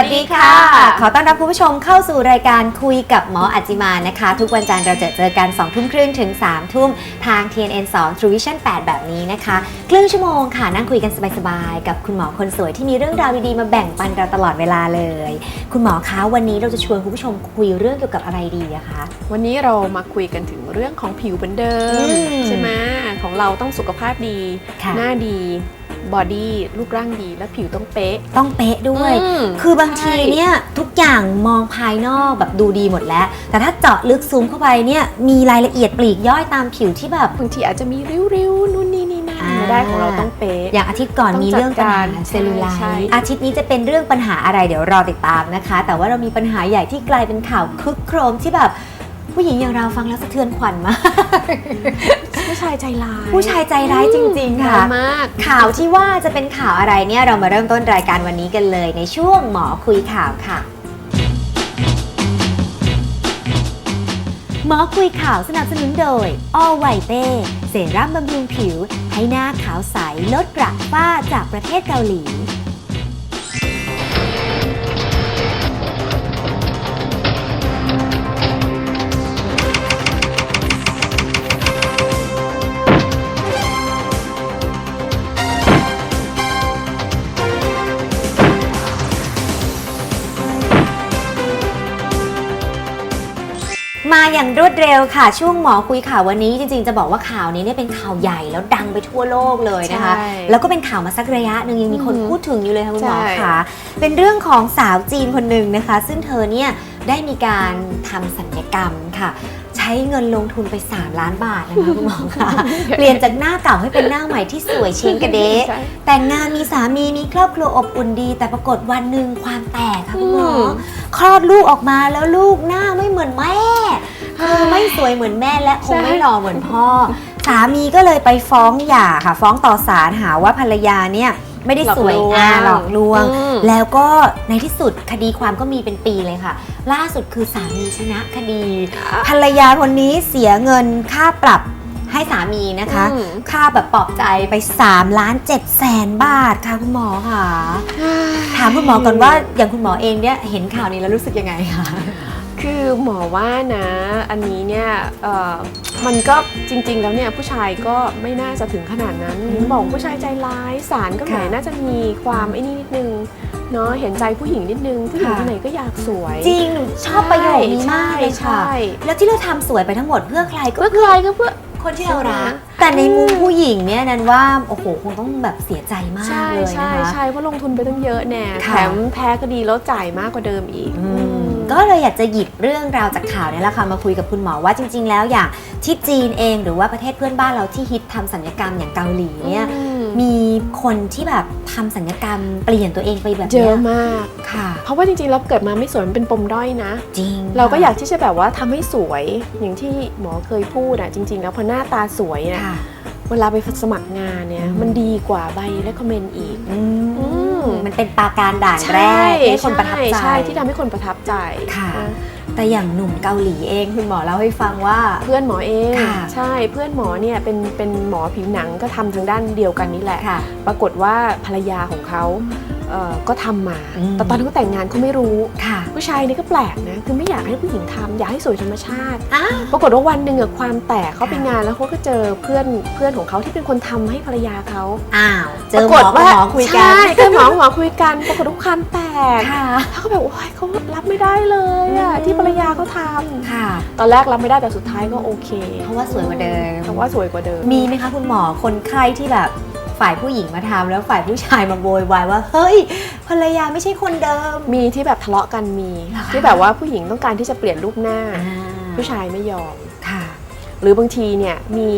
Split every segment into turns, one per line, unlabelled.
สดีค่ะ ขอต้อนรับคุณผู้ชมเข้าสู่รายการคุยกับหมออัจจิมานะคะ ทุกวันจันทร์เราจะเจอกัน2ทุ่มครึ่งถึง3ทุ่มทาง TNN 2 True Vision 8 แบบนี้นะคะครึ่งชั่วโมงค่ะนั่งคุยกันสบายๆ กับคุณหมอคนสวยที่มีเรื่องราวดีๆ มาแบ่งปันเราตลอดเวลาเลย คุณหมอคะวันนี้เราจะชวนคุณผู้ชมคุยเรื่องเกี่ยวกับอะไรดีอะคะ
วันนี้เรามาคุยกันถึงเรื่องของผิวเหมือนเดิ
อื
ม
ม
ใช่ไหมของเราต้องสุขภาพดี
ค่ะ
หน้าดี บอดี้รูปร่างดีและผิวต้องเป๊ะ
ต้องเป๊ะด้วย
อืม
คือบางที
ใช่
เนี่ยทุกอย่างมองภายนอกแบบดูดีหมดแล้ว แต่ถ้าเจาะลึกซูมเข้าไปเนี่ยมีรายละเอียดปลีกย่อยตามผิวที่แบบ
บางทีอาจจะมีริ้วๆนู่นนี่นี่นั่น
อ่า
ไม่ได้ของเราต้องเป๊ะ
อย่างอาทิตย์ก่อน
ต้อง
มีเรื่องปัญหา
จัดการ
เซลลูไล
ใช่
ท์
ใช่
อาทิตย์นี้จะเป็นเรื่องปัญหาอะไรเดี๋ยวรอติดตามนะคะ แต่ว่าเรามีปัญหาใหญ่ที่กลายเป็นข่าวคึกโครมที่แบบ ผู้หญิงอย่างเราฟังแล้วสะเทือนขวัญมาก
ผู้ชายใจร้าย
ผู้ชายใจร้ายจริง ๆ ค่ะ
ร้ายมาก
ข่าวที่ว่าจะเป็นข่าวอะไรเนี่ยเรามาเริ่มต้นรายการวันนี้กันเลย ในช่วงหมอคุยข่าวค่ะ หมอคุยข่าวสนับสนุนโดย All White เต้เซรั่มบำรุงผิว ให้หน้าขาวใสลดกระฝ้าจากประเทศเกาหลี มาอย่างรวดเร็วค่ะ ช่วงหมอคุยข่าววันนี้จริงๆจะบอกว่าข่าวนี้เนี่ยเป็นข่าวใหญ่แล้วดังไปทั่วโลกเลยนะคะ
ใช่
แล้วก็เป็นข่าวมาสักระยะหนึ่งยังมีคน
อือหือ
พูดถึงอยู่เลยค่ะคุณหมอ
ใช่
คะเป็นเรื่องของสาวจีนคนหนึ่งนะคะ ซึ่งเธอเนี่ยได้มีการทำสัญญกรรมค่ะใช้เงินลงทุนไป 3 ล้านบาทนะคะคุณหมอคะเปลี่ยนจากหน้าเก่าให้เป็นหน้าใหม่ที่สวยเช้งกระเดะ
ใช่
แต่งงานมีสามีมีครอบครัวอบอุ่นดี แต่ปรากฏวันหนึ่งความแตกค่ะคุณหมออ
ม
คลอดลูกออกมาแล้วลูกหน้าไม่เหมือนแม่คือไม่สวยเหมือนแม่และคงไม่หล่อเหมือนพ่อ สามีก็เลยไปฟ้องหย่าค่ะ ฟ้องต่อศาลหาว่าภรรยาเนี่ยไม่ได้สวย
หลอกลวง
อ่าหลอกลวง
อืม
แล้วก็ในที่สุดคดีความก็มีเป็นปีเลยค่ะ ล่าสุดคือสามีชนะคดี ภรรยาคนนี้เสียเงินค่าปรับให้สามีนะคะ
อืม
ค่าแบบปลอบใจไป3ล้าน7แสนบาทค่ะคุณหมอค่ะ ถามคุณหมอก่อนว่าอย่างคุณหมอเองเนี่ยเห็นข่าวนี้แล้วรู้สึกยังไงคะ
คือหมอว่านะ อันนี้เนี่ยเอ่อมันก็จริง ๆ แล้วเนี่ยผู้ชายก็ไม่น่าจะถึงขนาดนั้น
อืม
บอกผู้ชายใจร้ายสารก็แหม
ค่ะ
น่าจะมีความไอ้นี่นิดนึง เนาะเห็นใจผู้หญิงนิดนึงผู้หญิง
ค่ะ
คนไหนก็อยากสวย
จริงหนูชอบประโยคนี้มากเลยค่ะ
ใช่
แล้วที่เราทำสวยไปทั้งหมดเพื่อใครก็
เพื่อใครก็เพื่อ
คนที่เรารัก
ใช่ไหม
แต่ในมุมผู้หญิงเนี่ยนั้นว่าโอ้โหคงต้องแบบเสียใจมาก
ใช่
เลย
ใช่
นะคะ
ใช่เพราะลงทุนไปตั้งเยอะแน่
ค่ะ
แถมแพ้คดีแล้วจ่ายมากกว่าเดิมอีก
อืม
อืม
ก็เลยอยากจะหยิบเรื่องราวจากข่าวเนี่ยแหละค่ะมาคุยกับคุณหมอว่าจริง ๆ แล้วอย่างที่จีนเองหรือว่าประเทศเพื่อนบ้านเราที่ฮิตทำสัญญกรรมอย่างเกาหลีเนี่ย
อื ม
มีคนที่แบบทำสัญญกรรมเปลี่ยนตัวเองไปแบบ
เย
เนี้
อะ
ย
มาก
ค่ะ
เพราะว่าจริงๆแล้วเกิดมาไม่สวยมันเป็นปมด้อยนะ
จริง
เราก็
ค่ะ
อยากที่จะแบบว่าทำให้สวยอย่างที่หมอเคยพูดอะจริง ๆ แล้วพอหน้าตาสวยนะ
ค่ะ
เวลาไปสมัครงานเนี่ย
อืม
มันดีกว่าใบและคอมเมนต์อีก
อืม
อืม
มันเป็นปราการด่านแรกให้คนประทับใจ
ใช่ที่ทำให้คนประทับใจ
ค่ะ
นะ
แต่อย่างหนุ่มเกาหลีเองคุณหมอเล่าให้ฟังว่า
เพื่อนหมอเอง
ค่ะ
ใช่เพื่อนหมอเนี่ยเป็นเป็นหมอผิวหนังก็ทำทางด้านเดียวกันนี่แหละ
ค่ะ
ปรากฏว่าภรรยาของเขา เอ่อก็ทำมา
อืม
แต่ตอนที่เขาแต่งงานเขาไม่รู้
ค่ะ
ผู้ชายนี่ก็แปลกนะ คือไม่อยากให้ผู้หญิงทำอยากให้สวยธรรมชาติ
อ้าว
ปรากฏว่าวันหนึ่งอะความแตกเขาไป
ค่ะ
งานแล้วเขาก็เจอเพื่อนเพื่อนของเขาที่เป็นคนทำให้ภรรยาเขา
อ้าวเจอหมอกับหมอคุยกัน
ใช่เจอหมอกับหมอคุยกันปรากฏว่าความแตก
ค่ะ
เขาก็แบบโอ้ยเขารับไม่ได้เลยอะ
อืม
ที่ภรรยาเขาท
ค่ะำ
ตอนแรกรับไม่ได้แต่สุดท้ายก็โอเค
เพราะว่าสวยกว่าเดิม
เพราะว่าสวยกว่าเดิม
มีไหมคะคุณหมอคนไข้ที่แบบ ฝ่ายผู้หญิงมาทำแล้วฝ่ายผู้ชายมาโวยวายว่า เฮ้ยภรรยาไม่ใช่คนเดิม
มีที่แบบทะเลาะกันมี
เหรอคะ
ที่แบบว่าผู้หญิงต้องการที่จะเปลี่ยนรูปหน้า
อ่า
ผู้ชายไม่ยอม
ค่ะ
หรือบางทีเนี่ยมี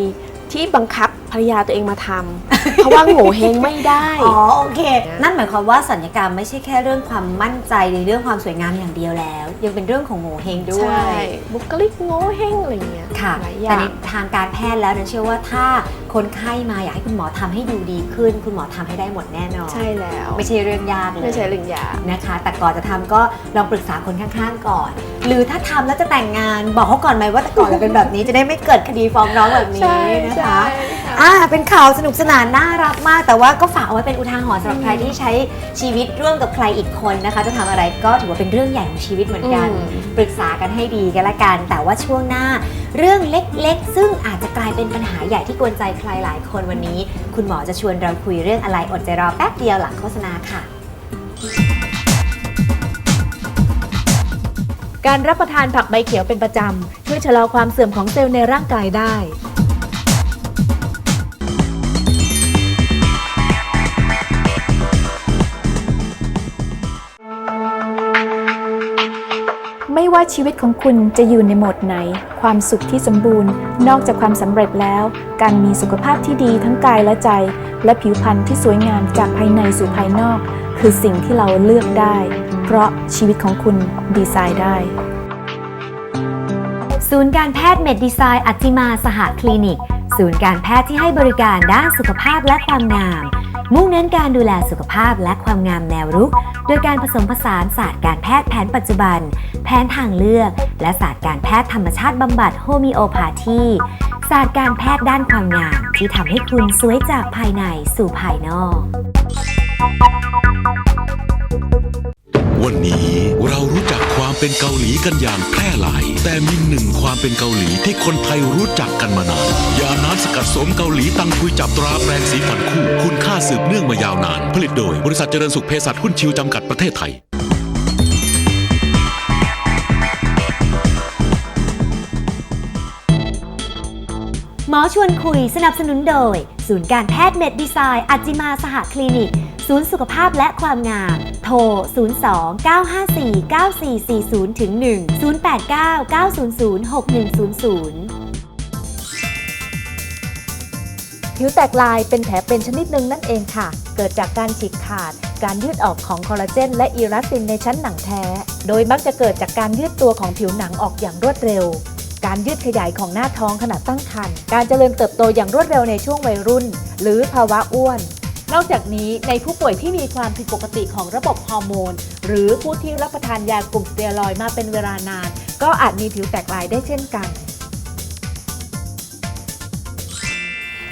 ที่บังคับ ภรรยาตัวเองมาทำ เพราะว่าโง่เฮงไม่ได้
อ๋อโอเค นั่นหมายความว่าสัญญกรรมไม่ใช่แค่เรื่องความมั่นใจในเรื่องความสวยงามอย่างเดียวแล้ว ยังเป็นเรื่องของโงเฮงด้ว
ใช่
ย
บุคลิกโง่เฮงอะไรเงี้ย
ค่ะ
หลายอ
แต่
ย่าง
ในทางการแพทย์แล้วนะเชื่อว่าถ้าคนไข้มาอยากให้คุณหมอทำให้ดูดีขึ้น คุณหมอทำให้ได้หมดแน่นอน
ใช่แล้ว
ไม่ใช่เรื่องยากเลย
ไม่ใช่เรื่องยาก
นะคะ แต่ก่อนจะทำก็ลองปรึกษาคนข้างๆก่อน หรือถ้าทำแล้วจะแต่งงานบอกเขาก่อนไหมว่าแต่ก่อนเราเป็นแบบนี้จะได้ไม่เกิดคดีฟ้องร้องแบบนี้
ใช่
นะ
ใช่
คะ
ค่ะ
อะอ่าเป็นข่าวสนุกสนานน่ารักมาก แต่ว่าก็ฝากเอาไว้เป็นอุทาหรณ์สำหรับใครที่ใช้ชีวิตร่วมกับใครอีกคนนะคะ จะทำอะไรก็ถือว่าเป็นเรื่องใหญ่ของชีวิตเหมือนกัน
อืม
ปรึกษากันให้ดีกันละกัน แต่ว่าช่วงหน้า เรื่องเล็กๆ ซึ่งอาจจะกลายเป็นปัญหาใหญ่ที่กวนใจใครหลายคนวันนี้ คุณหมอจะชวนเราคุยเรื่องอะไรอดใจรอแป๊บเดียวหลังโฆษณาค่ะ
การรับประทานผักใบเขียวเป็นประจำช่วยชะลอความเสื่อมของเซลล์ในร่างกายได้
ชีวิตของคุณจะอยู่ในโหมดไหน ความสุขที่สมบูรณ์ นอกจากความสำเร็จแล้ว การมีสุขภาพที่ดีทั้งกายและใจ และผิวพรรณที่สวยงามจากภายในสู่ภายนอก คือสิ่งที่เราเลือกได้ เพราะชีวิตของคุณดีไซน์ได้
ศูนย์การแพทย์เมดดีไซน์อัจจิมาสหคลินิก ศูนย์การแพทย์ที่ให้บริการด้านสุขภาพและความงาม มุ่งเน้นการดูแลสุขภาพและความงามแนวรุก โดยการผสมผสานศาสตร์การแพทย์แผนปัจจุบัน แผนทางเลือก และศาสตร์การแพทย์ธรรมชาติบำบัดโฮมิโอพาธีศาสตร์การแพทย์ด้านความงาม ที่ทำให้คุณสวยจากภายในสู่ภายนอก
วันนี้ เป็นเกาหลีกันอย่างแพร่หลาย แต่มีหนึ่งความเป็นเกาหลีที่คนไทยรู้จักกันมานานยาน้ำสกัดสมเกาหลีตังคุยจับตราแปรงสีฟันคู่ คุณค่าสืบเนื่องมายาวนาน ผลิตโดยบริษัทเจริญสุขเภสัชหุ้นชิวจำกัดประเทศไทย
มอชวนคุยสนับสนุนโดย ศูนย์การแพทย์เมดดีไซน์อัจจิมาสหคลินิก ศูนย์สุขภาพและความงาม โทร 02 954 9440ถึง1 089 900 6100
ผิวแตกลายเป็นแผลเป็นชนิดหนึ่งนั่นเองค่ะ เกิดจากการฉีกขาด การยืดออกของคอลลาเจนและอีลาสตินในชั้นหนังแท้ โดยมักจะเกิดจากการยืดตัวของผิวหนังออกอย่างรวดเร็ว การยืดขยายของหน้าท้องขณะตั้งครรภ์การเจริญเติบโตอย่างรวดเร็วในช่วงวัยรุ่น หรือภาวะอ้วน นอกจากนี้ในผู้ป่วยที่มีความผิดปกติของระบบฮอร์โมน หรือผู้ที่รับประทานยากลุ่มสเตียรอยมาเป็นเวลานาน ก็อาจมีผิวแตกลายได้เช่นกัน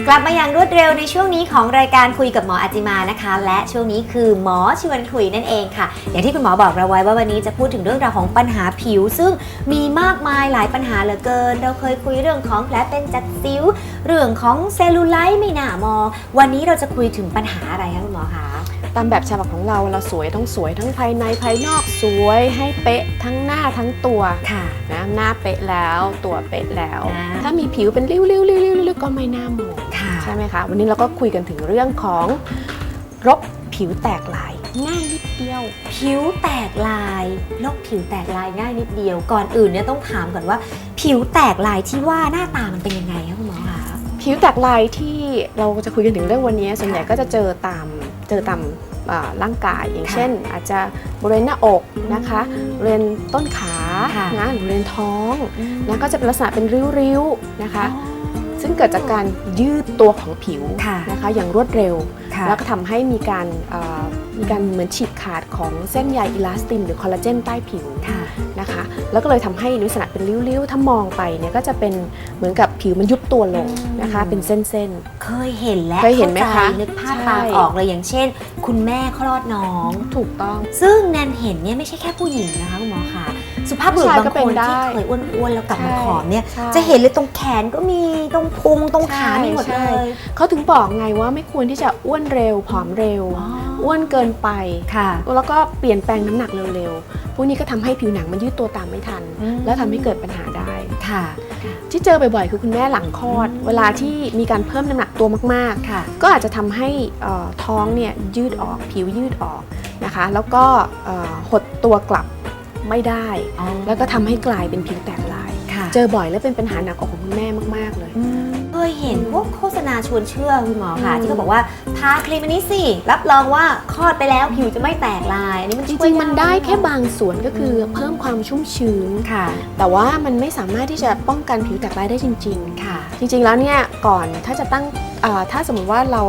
กลับมาอย่างรวดเร็วในช่วงนี้ของรายการคุยกับหมออาจิมานะคะ และช่วงนี้คือหมอชวนคุยนั่นเองค่ะ อย่างที่คุณหมอบอกเราไว้ว่าวันนี้จะพูดถึงเรื่องราวของปัญหาผิว ซึ่งมีมากมายหลายปัญหาเหลือเกิน เราเคยคุยเรื่องของแผลเป็นจากซิวเรื่องของเซลลูไลท์ไม่น่ามองวันนี้เราจะคุยถึงปัญหาอะไรคะคุณหมอคะ
ตามแบบฉบับของเราเราสวยต้องสวยทั้งภายในภายนอกสวยให้เป๊ะทั้งหน้าทั้งตัว
ค่ะ
นะหน้าเป๊ะแล้วตัวเป๊ะแล้ว
อ่า
ถ้ามีผิวเป็นริ้วริ้วริ้วริ้วริ้วก็ไม่น่ามอง
ค่ะ
ใช่ไหมคะ วันนี้เราก็คุยกันถึงเรื่องของรกผิวแตกลายง่ายนิดเดียว
ผิวแตกลายโรคผิวแตกลายง่ายนิดเดียว ก่อนอื่นเนี่ยต้องถามก่อนว่า ผิวแตกลายที่ว่าหน้าตามันเป็นยังไงคะคุณหมอคะ
ผิวแตกลายที่เราจะคุยกันถึงเรื่องวันนี้ส่วนใหญ่ก็จะเจอตาม เจอตามอ่าร่างกายอย่าง
ค่ะ
เช่น อาจจะบริเวณหน้าอกนะคะบริเวณต้นขา
ค่ะ
นะหรือบริเวณท้องนะก็จะเป็นลักษณะเป็นริ้วๆนะคะ ซึ่งเกิดจากการยืดตัวของผิว
ค่ะ
นะคะอย่างรวดเร็ว
ค่ะ
แล้วก็ทำให้มีการเอ่อมีการเหมือนฉีกขาดของเส้นใยอิลาสตินหรือคอลลาเจนใต้ผิว
ค่ะ
นะคะ แล้วก็เลยทำให้ลักษณะเป็นริ้วๆ ถ้ามองไปเนี่ยก็จะเป็นเหมือนกับผิวมันยุบตัวลงนะคะ เป็นเส้น
เคยเห็นและ
เคยเห็นไหมคะ
ข้าใจนึกภาพ
ใช่
ตามออกเลยอย่างเช่น คุณแม่คลอดน้อง
ๆถูกต้อง
ซึ่งแนนเห็นเนี่ยไม่ใช่แค่ผู้หญิงนะคะคุณหมอคะ สุภาพบุรุษ
ผู้ชาย
บาง
ก็เป็
คนน
ได้
ที่เคยอ้วนๆแล้วกลับมา
ใช่
ผอมเนี่ย
ใช่
จะเห็นเลยตรงแขนก็มีตรงพุงตรงขา
ใช่
มีหมด
ใช่
เลย
เขาถึงบอกไงว่าไม่ควรที่จะอ้วนเร็วผอมเร็ว อ้วนเกินไป
ค่ะ
แล้วก็เปลี่ยนแปลงน้ำหนักเร็วๆพวกนี้ก็ทำให้ผิวหนังมันยืดตัวตามไม่ทัน
อืม
แล้วทำให้เกิดปัญหาได้
ค่ะ
ที่เจอบ่อยๆ คือคุณแม่หลังคลอด เวลาที่มีการเพิ่มน้ำหนักตัวมาก
ค่ะ
ๆก็อาจจะทำให้เอ่อท้องเนี่ยยืดออกผิวยืดออกนะคะ แล้วก็เอ่อหดตัวกลับ ไม่ได้ แล้วก็ทำให้กลายเป็นผิวแตกลาย
ค่ะ
เจอบ่อยและเป็นปัญหาหนักอกของคุณแม่มาก ๆ เลย
เคยเห็นพวกโฆษณาชวนเชื่อคุณหมอค่ะ
อืม
ที่เขาบอกว่าทาครีมอันนี้สิ รับรองว่าคลอดไปแล้วผิวจะไม่แตกลายอันนี้มัน
จ
ช่วย
ริงๆมันได้แค่
ห
บางส่วนก็คือเพิ่มความชุ่มชื้น
ค่ะ
แต่ว่ามันไม่สามารถที่จะป้องกันผิวแตกลายได้จริง ๆ
ค่ะ
จริง ๆ แล้วเนี่ยก่อนถ้าจะตั้งเอ่อถ้าสมมติว่าเรา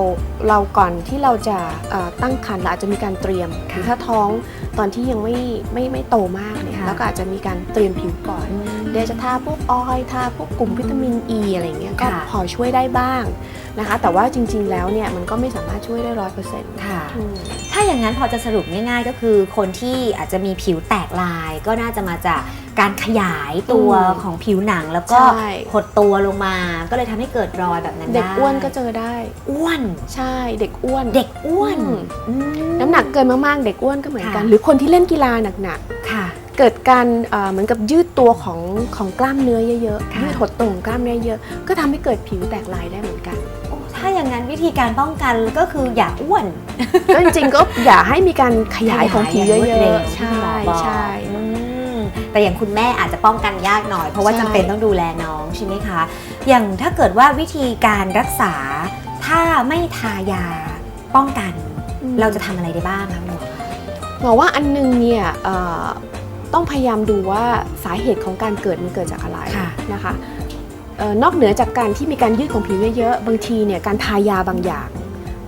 เราก่อนที่เราจะเอ่อตั้งครรภ์เราอาจจะมีการเตรียมหรือถ้าท้อง ตอนที่ยังไม่ไม่ไม่โตมากเนี่ย
ค่ะ
แล้วก็อาจจะมีการเตรียมผิวก่อน เดี๋ยวจะทาพวกออยล์ทาพวกกลุ่มวิตามินอ e ีอะไรเงี้ยก็
ค่ะ
พอช่วยได้บ้าง นะคะ แต่ว่าจริง ๆ แล้วเนี่ยมันก็ไม่สามารถช่วยได้ร้อยเปอร์เซ็นต์
ค่ะ ถ้าอย่างนั้นพอจะสรุปง่ายๆ ก็คือคนที่อาจจะมีผิวแตกลาย ก็น่าจะมาจากการขยายตัว
อืม
ของผิวหนังแล้วก็
ใช่
หดตัวลงมา ก็เลยทำให้เกิดรอยแบบนั้น
เด็ก
ได้
อ้วนก็เจอได้
อ้วน
ใช่เด็กอ้วน
เด็กอ้วน
อืม
อืม
น้ำหนักเกินมากๆ เด็กอ้วนก็เหมือนกัน
ค่ะ
หรือคนที่เล่นกีฬาหนัก
ค่ะ
ๆ เกิดการเอ่อเหมือนกับยืดตัวของของกล้ามเนื้อเยอะ
ค่ะ
ๆยืดหดตัวของกล้ามเนื้อเยอะก็ทำให้เกิดผิวแตกลายได้เหมือนกั
น วิธีการป้องกันก็คืออย่าอ้วน
ก็จริงๆก็อย่าให้มีการขยายของผิวเย
ขายางรวดร็
อะ
ว
ๆ
ที่คุณหมอ
ใช่
บอก
ใช่
อืมแต่อย่างคุณแม่อาจจะป้องกันยากหน่อย เพราะว่า
ใช่
จำเป็นต้องดูแลน้องใช่ไหมคะ อย่างถ้าเกิดว่าวิธีการรักษา ถ้าไม่ทายาป้องกัน เราจะทำอะไรได้บ้างคะคุณหมอ
หมอว่าอันนึงเนี่ยเอ่อต้องพยายามดูว่าสาเหตุของการเกิดมันเกิดจากอะไร
ค่ะ
นะคะเอ่อ นอกเหนือจากการที่มีการยืดของผิวเยอะๆ บางทีเนี่ยการทายาบางอย่าง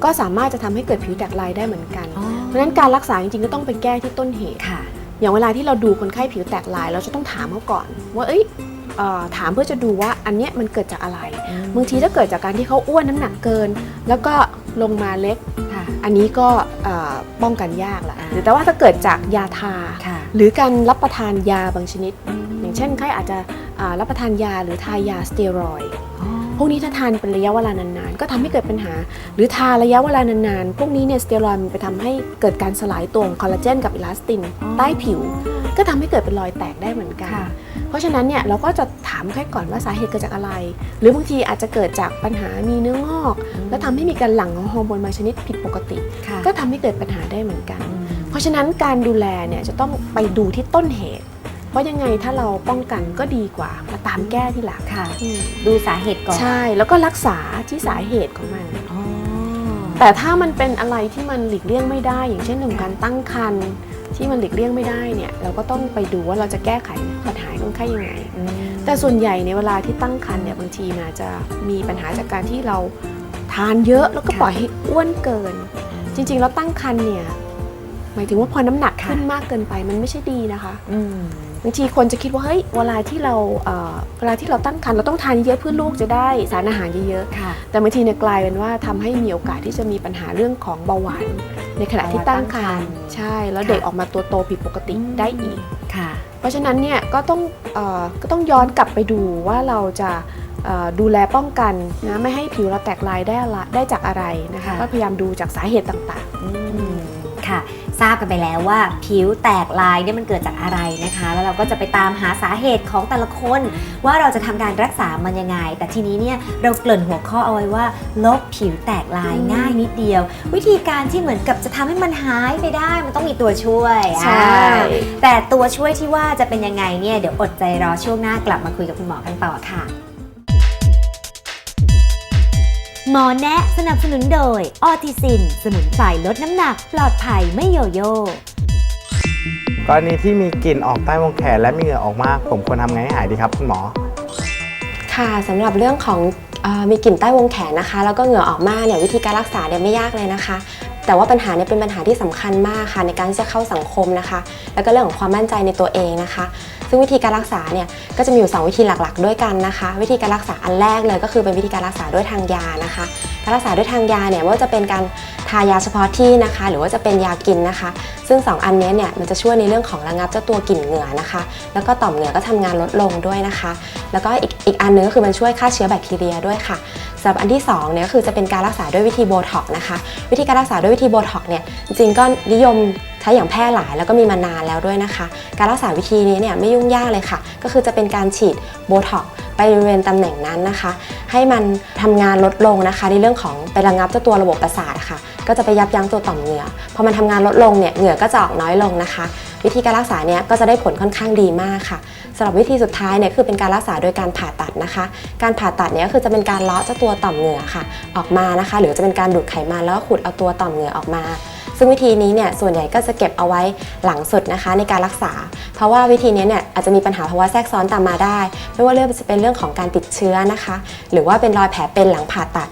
ก็สามารถจะทำให้เกิดผิวแตกลายได้เหมือนกัน เพราะฉะนั้นการรักษาจริงๆก็ต้องไปแก้ที่ต้นเหตุ
ค่ะ
อย่างเวลาที่เราดูคนไข้ผิวแตกลาย เราจะต้องถามเขาก่อน ว่าเอ้ยเอ่อถามเพื่อจะดูว่าอันเนี้ยมันเกิดจากอะไรบางทีถ้าเกิดจากการที่เขาอ้วนน้ำหนักเกิน แล้วก็ลงมาเล็ก
ค่ะ
อันนี้ก็เอ่อป้องกันยากละ
อ่า
หรือแต่ว่าถ้าเกิดจากยาทา
ค่ะ
หรือการรับประทานยาบางชนิด อย่างเช่นใครอาจจะอ่า รับประทานยาหรือทายาสเตียรอยด์พวกนี้ถ้าทานเป็นระยะเวลานานๆ ก็ทำให้เกิดปัญหา หรือทาระยะเวลานานๆ พวกนี้เนี่ยสเตียรอยด์มันไปทำให้เกิดการสลายตัวของคอลลาเจนกับอิลาสติน
อ๋อ
ใต้ผิว ก็ทำให้เกิดเป็นรอยแตกได้เหมือนกัน
ค่ะ
เพราะฉะนั้นเนี่ยเราก็จะถามแค่ก่อนว่าสาเหตุเกิดจากอะไร หรือบางทีอาจจะเกิดจากปัญหามีเนื้องอก แล้วทำให้มีการหลั่งของฮอร์โมนบางชนิดผิดปกติ
ค่ะ
ก็ทำให้เกิดปัญหาได้เหมือนกัน
อืม
เพราะฉะนั้นการดูแลเนี่ยจะต้องไปดูที่ต้นเหตุเพ ราะยังไงถ้าเราป้องกันก็ดีกว่า มาตามแก้ที่หลัง
ค่ะ
อืม
ดูสาเหตุก่อน
ใช่แล้วก็รักษาที่สาเหตุของมัน
อ๋อ
แต่ถ้ามันเป็นอะไรที่มันหลีกเลี่ยงไม่ได้ อย่างเช่นเรื่องของการตั้งครรภ์ที่มันหลีกเลี่ยงไม่ได้เนี่ยเราก็ต้องไปดูว่าเราจะแก้ไขปัญหาให้คนไข้ยังไง
อืม
แต่ส่วนใหญ่ในเวลาที่ตั้งครรภ์เนี่ยบางทีมันอาจจะมีปัญหาจากการที่เราทานเยอะแล้วก็ปล่อยให้อ้วนเกิน จริงๆแล้วตั้งครรภ์เนี่ย หมายถึงว่าพอน้ำหนักขึ้นมากเกินไปมันไม่ใช่ดีนะคะ
อืม
บางทีคนจะคิดว่าเฮ้ยเวลาที่เราเอ่อเวลาที่เราตั้งครรภ์เราต้องทานเยอะเพื่อลูกจะได้สารอาหารเยอะ
ค่ะ
ๆแต่บางทีเนี่ยกลายเป็นว่าทำให้มีโอกาสที่จะมีปัญหาเรื่องของเบาหวานในขณะที่ตั้งครรภ์ใช่ แล้วเด็กออกมาตัวโตผิดปกติได้อีก
ค่ะ
เพราะฉะนั้นเนี่ยก็ต้องเออก็ต้องย้อนกลับไปดูว่าเราจะเอ่อดูแลป้องกันนะไม่ให้ผิวเราแตกลายได้อะไรได้จากอะไรนะคะ
ค่ะ
ก็พยายามดูจากสาเหตุต่าง
อืมค่ะ ทราบกันไปแล้วว่า ผิวแตกลายเนี่ยมันเกิดจากอะไรนะคะ แล้วเราก็จะไปตามหาสาเหตุของแต่ละคน ว่าเราจะทำการรักษามันยังไง แต่ทีนี้เนี่ยเราเกริ่นหัวข้อเอาไว้ว่าลบผิวแตกลายง่ายนิดเดียว วิธีการที่เหมือนกับจะทำให้มันหายไปได้ มันต้องมีตัวช่วย
ๆใช่
อ่าแต่ตัวช่วยที่ว่าจะเป็นยังไงเนี่ยเดี๋ยวอดใจรอช่วงหน้ากลับมาคุยกับคุณหมอกันต่อค่ะ หมอแนะสนับสนุนโดย ออทิซิน สมุนไพรลดน้ำหนัก ปลอดภัยไม่โยโย่
กรณีที่มีกลิ่นออกใต้วงแขนและมีเหงื่อออกมาก ผมควรทำไงให้หายดีครับคุณหมอ
ค่ะสำหรับเรื่องของเออมีกลิ่นใต้วงแขนนะคะ แล้วก็เหงื่อออกมากเนี่ยวิธีการรักษาเนี่ยไม่ยากเลยนะคะ แต่ว่าปัญหาเนี่ยเป็นปัญหาที่สำคัญมากค่ะในการที่จะเข้าสังคมนะคะ แล้วก็เรื่องของความมั่นใจในตัวเองนะคะซึ่งวิธีการรักษาเนี่ยก็จะมีอยู่ 2 วิธีหลักๆ ด้วยกันนะคะ วิธีการรักษาอันแรกเลยก็คือเป็นวิธีการรักษาด้วยทางยานะคะ การรักษาด้วยทางยาเนี่ยว่าจะเป็นการทายาเฉพาะที่นะคะ หรือว่าจะเป็นยากินนะคะ ซึ่ง 2 อันนี้เนี่ยมันจะช่วยในเรื่องของระงับเจ้าตัวกลิ่นเหงื่อนะคะ แล้วก็ต่อมเหงื่อก็ทำงานลดลงด้วยนะคะ แล้วก็อีกอีกอันนึงก็คือมันช่วยฆ่าเชื้อแบคทีเรียด้วยค่ะสำหรับอันที่2เนี่ยก็คือจะเป็นการรักษาด้วยวิธีโบท็อกนะคะ วิธีการรักษาด้วยวิธีโบท็อกเนี่ยจริงๆก็นิยมใช้อย่างแพร่หลายแล้วก็มีมานานแล้วด้วยนะคะ การรักษาวิธีนี้เนี่ยไม่ยุ่งยากเลยค่ะ ก็คือจะเป็นการฉีดโบท็อก ไปบริเวณตำแหน่งนั้นนะคะ ให้มันทำงานลดลงนะคะ ในเรื่องของไประงับเจ้าตัวระบบประสาทค่ะ ก็จะไปยับยั้งตัวต่อมเหงื่อพอมันทำงานลดลงเนี่ยเหงื่อก็จะออกน้อยลงนะคะ วิธีการรักษาเนี่ยก็จะได้ผลค่อนข้างดีมากค่ะสำหรับวิธีสุดท้ายเนี่ยคือเป็นการรักษาโดยการผ่าตัดนะคะ การผ่าตัดเนี่ยก็คือจะเป็นการเลาะเจ้าตัวต่อมเหงื่อค่ะ ออกมานะคะ หรือจะเป็นการดูดไขมันแล้วก็ขุดเอาตัวต่อมเหงื่อออกมา ซึ่งวิธีนี้เนี่ยส่วนใหญ่ก็จะเก็บเอาไว้หลังสุดนะคะในการรักษา เพราะว่าวิธีนี้เนี่ยอาจจะมีปัญหาภาวะแทรกซ้อนตามมาได้ ไม่ว่าเรื่องจะเป็นเรื่องของการติดเชื้อนะคะ หรือว่าเป็นรอยแผลเป็นหลังผ่าตัด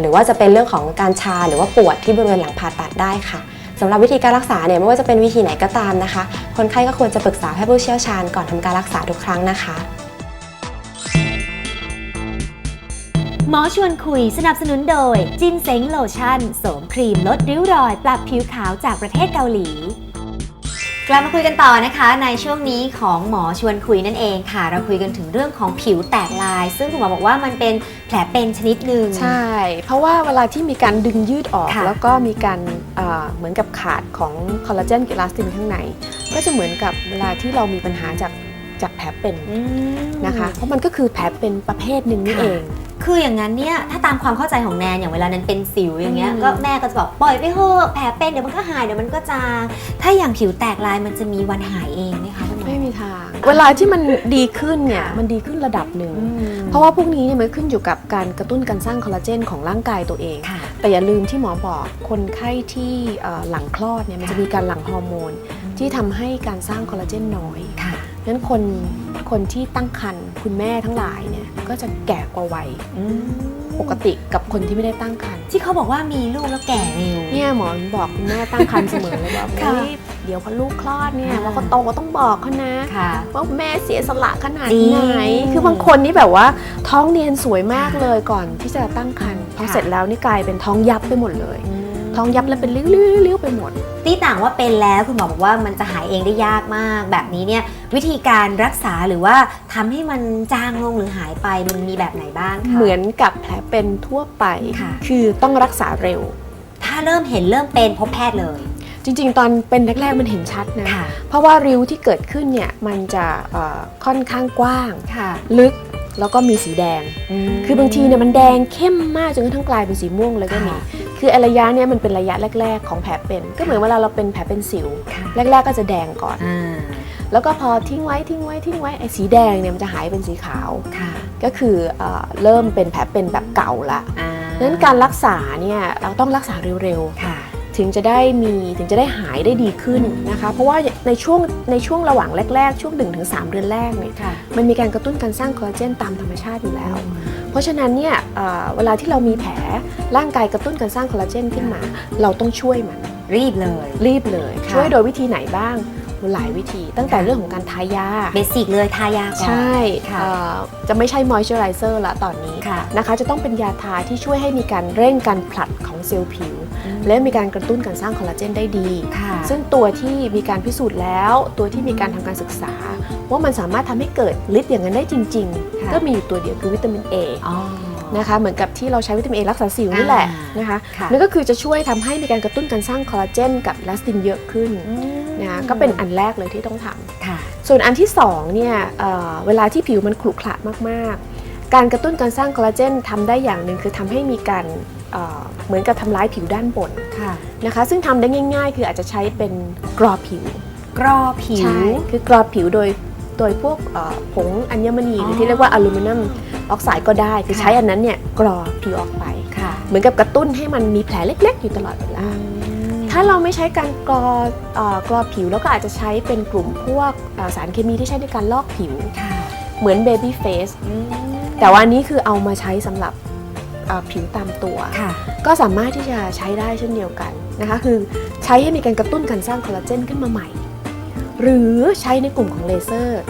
หรือว่าจะเป็นเรื่องของการชาหรือว่าปวดที่บริเวณหลังผ่าตัดได้ค่ะสำหรับวิธีการรักษาเนี่ยไม่ว่าจะเป็นวิธีไหนก็ตามนะคะ คนไข้ก็ควรจะปรึกษาแพทย์ผู้เชี่ยวชาญก่อนทำการรักษาทุกครั้งนะคะ
หหมอชวนคุยสนับสนุนโดย จินเซ็งโลชั่นโสมครีมลดริ้วรอย ปรับผิวขาวจากประเทศเกาหลี กลับมาคุยกันต่อนะคะในช่วงนี้ของหมอชวนคุยนั่นเองค่ะ เราคุยกันถึงเรื่องของผิวแตกลาย ซึ่งคุณหมอบอกว่ามันเป็นแผลเป็นชนิดหนึ่ง
ใช่ เพราะว่าเวลาที่มีการดึงยืดออก
ค่ะ
แล้วก็มีการเอ่อเหมือนกับขาดของคอลลาเจนกับอิลาสตินข้างใน ก็จะเหมือนกับเวลาที่เรามีปัญหาจากจากแผลเป็น
อืม
นะคะ เพราะมันก็คือแผลเป็นประเภทหนึ่งนี่
ค่ะ
เอง
คืออย่างนั้นเนี่ยถ้าตามความเข้าใจของแนนอย่างเวลานั้นเป็นสิวอย่างเงี้ย
อืม
ก็แม่ก็จะบอกปล่อยไปเถอะแผลเป็นเดี๋ยวมันก็หายเดี๋ยวมันก็จางถ้าอย่างผิวแตกลายมันจะมีวันหายเองไหมคะคุณหมอ
ไม่มีทาง เวลาที่มันดีขึ้นเนี่ย
ค่ะ
มันดีขึ้นระดับหนึ่ง
อืม
เพราะว่าพวกนี้เนี่ยมันขึ้นอยู่กับการกระตุ้นการสร้างคอลลาเจนของร่างกายตัวเอง
ค่ะ
แต่อย่าลืมที่หมอบอกคนไข้ที่เอ่อหลังคลอดเนี่ยมันจะมีการหลั่งฮอร์โมนที่ทำให้การสร้างคอลลาเจนน้อย
ค่ะ
นั้นคนคนที่ตั้งครรภ์คุณแม่ทั้งหลายเนี่ยก็จะแก่กว่าวัย
อืม
ปกติกับคนที่ไม่ได้ตั้งครรภ์
ที่เขาบอกว่ามีลูกแล้วแก่เร็ว
เนี่ยหมอบอกคุณแม่ตั้งครรภ์เสมอเลยว่า
ค่ะ
เฮ้ยเดี๋ยวพอลูกคลอดเนี่ย
อ่า
ว่าเขาโตต้องบอกเขานะ
ค่ะ
ว่าแม่เสียสละขนาด
จริง
ไหนคือบางคนนี่แบบว่า ท้องเนียนสวยมากเลยก่อนที่จะตั้งครรภ์พอ
ค่ะ
เสร็จแล้วนี่กลายเป็นท้องยับไปหมดเลย ท้องยับแล้วเป็นริ้วๆๆๆไปหมด
ที่ต่างว่าเป็นแล้วคุณหมอบอกว่ามันจะหายเองได้ยากมาก แบบนี้เนี่ยวิธีการรักษาหรือว่าทำให้มันจางลงหรือหายไปมันมีแบบไหนบ้างคะ
เหมือนกับแผลเป็นทั่วไป
ค่ะ
คือต้องรักษาเร็ว
ถ้าเริ่มเห็นเริ่มเป็นพบแพทย์เลย
จริงๆ ตอนเป็นแรกๆมันเห็นชัดนะ
ค่ะ
เพราะว่าริ้วที่เกิดขึ้นเนี่ยมันจะเอ่อค่อนข้างกว้าง
ค่ะ
ลึก แล้วก็มีสีแดง คือบางทีเนี่ยมันแดงเข้มมากจนกระทั่งกลายเป็นสีม่วงเลยก็มี
ค่ะ
คือไอ้ระยะเนี่ยมันเป็นระยะแรก ๆ ของแผลเป็น ก็เหมือนเวลาเราเป็นแผลเป็นสิว
ค่ะ
แรก ๆ ก็จะแดงก่อน
อ่า
แล้วก็พอทิ้งไว้ทิ้งไว้ทิ้งไว้ไอ้สีแดงเนี่ยมันจะหายเป็นสีขาว
ค่ะ
ก็คือเออเริ่มเป็นแผลเป็นแบบเก่าละ
อ่า
ดังนั้นการรักษาเนี่ยเราต้องรักษาเร็วๆ
ค่ะ
ถึงจะได้มีถึงจะได้หายได้ดีขึ้นนะคะ เพราะว่าในช่วงในช่วงระหว่างแรก ๆ ช่วง 1-3 เดือนแรกเนี่ย
ค่ะ
มันมีการกระตุ้นการสร้างคอลลาเจนตามธรรมชาติอยู่แล้ว เพราะฉะนั้นเนี่ยเอ่อเวลาที่เรามีแผลร่างกายกระตุ้นการสร้างคอลลาเจนขึ้นมา เราต้องช่วยมัน
รีบเลย
รีบเลย
ค่ะ
ช่วยโดยวิธีไหนบ้างหลายวิธีตั้งแต่เรื่องของการทายา
เบสิกเลยทายาก่อน
ใช่
ค่ะ
เอ่อจะไม่ใช่มอยเจอไรเซอร์ละตอนนี้
ค่ะ
นะคะจะต้องเป็นยาทาที่ช่วยให้มีการเร่งการผลัดของเซลล์ผิว และมีการกระตุ้นการสร้างคอลลาเจนได้ดี
ค่ะ
ซึ่งตัวที่มีการพิสูจน์แล้ว ตัวที่มีการทำการศึกษา ว่ามันสามารถทำให้เกิดฤทธิ์อย่างนั้นได้จริง
ค่ะ
ๆก็มีอยู่ตัวเดียวคือวิตามิน A
อ๋อ
นะคะเหมือนกับที่เราใช้วิตามิน A รักษาสิวนี่แหละ
อ่าน
นะคะ
ค่ะ
นั่นก็คือจะช่วยทำให้มีการกระตุ้นการสร้างคอลลาเจนกับอิลาสตินเยอะขึ้นนะคะก็เป็นอันแรกเลยที่ต้องทำ
ค่ะ
ส่วนอันที่2เนี่ยเอ่อเวลาที่ผิวมันขรุขระมากๆ การกระตุ้นการสร้างคอลลาเจนทำได้อย่างหนึ่งคือทำให้มีการ เอ่อเหมือนกับทำร้ายผิวด้านบน
ค่ะ
นะคะ ซึ่งทำได้ง่าย ๆ คืออาจจะใช้เป็นกรอผิว
กรอผิว
ใช่ คือกรอผิวโดยโดยพวกเอ่อผงอัญมณีหรือ
อ
ที่เรียกว่าอลูมิเนียมออกไซด์ก็ได้ คือ
ค่ะ
ใช้อันนั้นเนี่ยกรอผิวออกไป
ค่ะ
เหมือนกับกระตุ้นให้มันมีแผลเล็ก ๆ อยู่ตลอดเวลาถ้าเราไม่ใช้การกรอเอ่อกรอผิวแล้วก็อาจจะใช้เป็นกลุ่มพวกเอ่อสารเคมีที่ใช้ในการลอกผิว
ค่ะ
เหมือน baby face แต่ว่าอันนี้คือเอามาใช้สำหรับเอ่อ ผิวตามตัว
ค่ะ
ก็สามารถที่จะใช้ได้เช่นเดียวกันนะคะคือใช้ให้มีการกระตุ้นการสร้างคอลลาเจนขึ้นมาใหม่ หรือใช้ในกลุ่มของเลเซอร์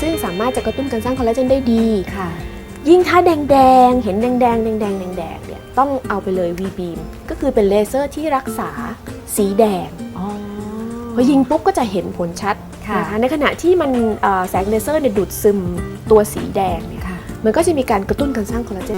ซึ่งสามารถจะกระตุ้นการสร้างคอลลาเจนได้ดี
ค่ะ
ยิ่งถ้าแดงแดงๆเห็นแดงแดงแดงแดงแดงแดงเนี่ยต้องเอาไปเลย V beam ก็คือเป็นเลเซอร์ที่รักษาสีแดง
อ๋อ
พอยิงปุ๊บก็จะเห็นผลชัด
ค่ะ
นะคะในขณะที่มันเอ่อแสงเลเซอร์เนี่ยดูดซึมตัวสีแดงเนี่ย
ค่ะ
มันก็จะมีการกระตุ้นการสร้างคอลลาเจน